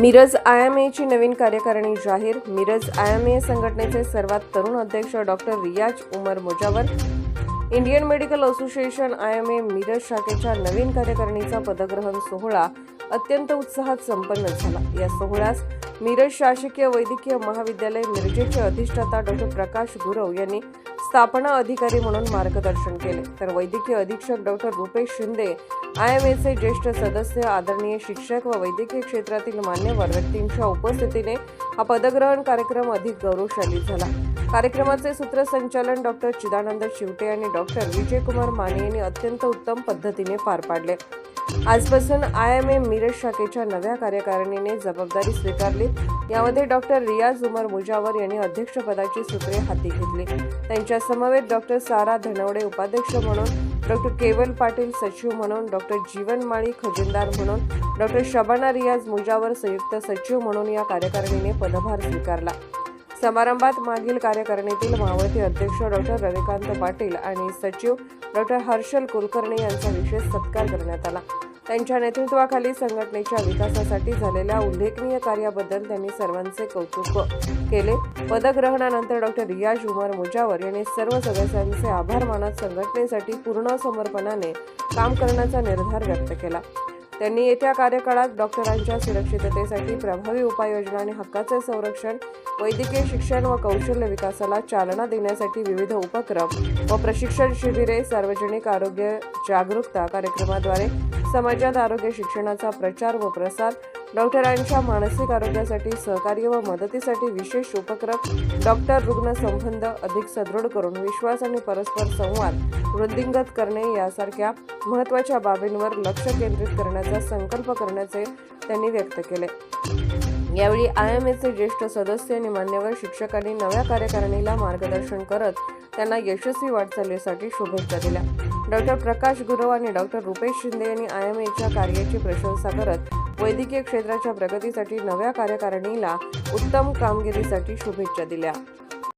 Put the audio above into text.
Miraj I M एची नवीन कार्यकारिणी जाहीर. मिरज आय एम ए संघटनेचे सर्वात तरुण अध्यक्ष doctor Riyaz Umar Mojawar. Indian medical association I M A Miraj शाखेच्या नवीन कार्यकारिणीचा पदग्रहण सोहळा अत्यंत उत्साहात संपन्न झाला. या सोहळ्यास मिरज शासकीय वैद्यकीय महाविद्यालय मिरजेचे अधिष्ठाता डॉक्टर प्रकाश गुरव यांनी स्थापना अधिकारी म्हणून मार्गदर्शन केले. तर वैद्यकीय अधीक्षक doctor Rupesh Shinde I M एचे ज्येष्ठ सदस्य आदरणीय शिक्षक व वैद्यकीय क्षेत्रातील मान्यवर व्यक्तींच्या उपस्थितीने हा पदग्रहण कार्यक्रम अधिक गौरवशाली झाला. कार्यक्रमाचे सूत्रसंचालन डॉक्टर चिदानंद शिवटे आणि डॉक्टर विजयकुमार माने यांनी अत्यंत उत्तम पद्धतीने पार पाडले. आजपासून आय एम ए मिरज शाखेच्या नव्या कार्यकारिणीने जबाबदारी स्वीकारली. यामध्ये डॉक्टर रियाज उमर मुजावर यांनी अध्यक्षपदाची सूत्रे हाती घेतली. त्यांच्या समवेत डॉक्टर सारा धनवडे उपाध्यक्ष म्हणून डॉक्टर केवल पाटील सचिव म्हणून डॉक्टर जीवन माळी खजिनदार म्हणून डॉक्टर शबाना रियाज मुजावर संयुक्त सचिव म्हणून या कार्यकारिणीने पदभार स्वीकारला. समारंभात मागील कार्यकारिणीतील मावळते अध्यक्ष डॉक्टर रविकांत पाटील आणि सचिव डॉक्टर हर्षल कुलकर्णी यांचा विशेष सत्कार करण्यात आला. त्यांच्या नेतृत्वाखाली संघटनेच्या विकासासाठी झालेल्या उल्लेखनीय कार्याबद्दल त्यांनी सर्वांचे कौतुक केले. पदग्रहणानंतर डॉक्टर रियाज उमर मुजावर यांनी सर्व सदस्यांचे आभार मानत संघटनेसाठी पूर्ण समर्पणाने काम करण्याचा निर्धार व्यक्त केला. त्यांनी येत्या कार्यकाळात डॉक्टरांच्या सुरक्षिततेसाठी प्रभावी उपाययोजना आणि हक्काचे संरक्षण वैद्यकीय शिक्षण व कौशल्य विकासाला चालना देण्यासाठी विविध उपक्रम व प्रशिक्षण शिबिरे सार्वजनिक आरोग्य जागरूकता कार्यक्रमाद्वारे समाजात आरोग्य शिक्षणाचा प्रचार व प्रसार डॉक्टरांच्या मानसिक आरोग्यासाठी सहकार्य व मदतीसाठी विशेष उपक्रम डॉक्टर रुग्ण संबंध अधिक सदृढ करून विश्वास आणि परस्पर संवाद वृद्धिंगत करणे यासारख्या महत्त्वाच्या बाबींवर लक्ष केंद्रित करण्याचा संकल्प करण्याचे त्यांनी व्यक्त केले. यावेळी आय एम एचे ज्येष्ठ सदस्य आणि मान्यवर शिक्षकांनी नव्या कार्यकारिणीला मार्गदर्शन करत त्यांना यशस्वी वाटचालीसाठी शुभेच्छा दिल्या. डॉक्टर प्रकाश गुरव आणि डॉक्टर रुपेश शिंदे यांनी आय एम एच्या कार्याची प्रशंसा करत वैद्यकीय क्षेत्राच्या प्रगतीसाठी नव्या कार्यकारिणीला उत्तम कामगिरीसाठी शुभेच्छा दिल्या.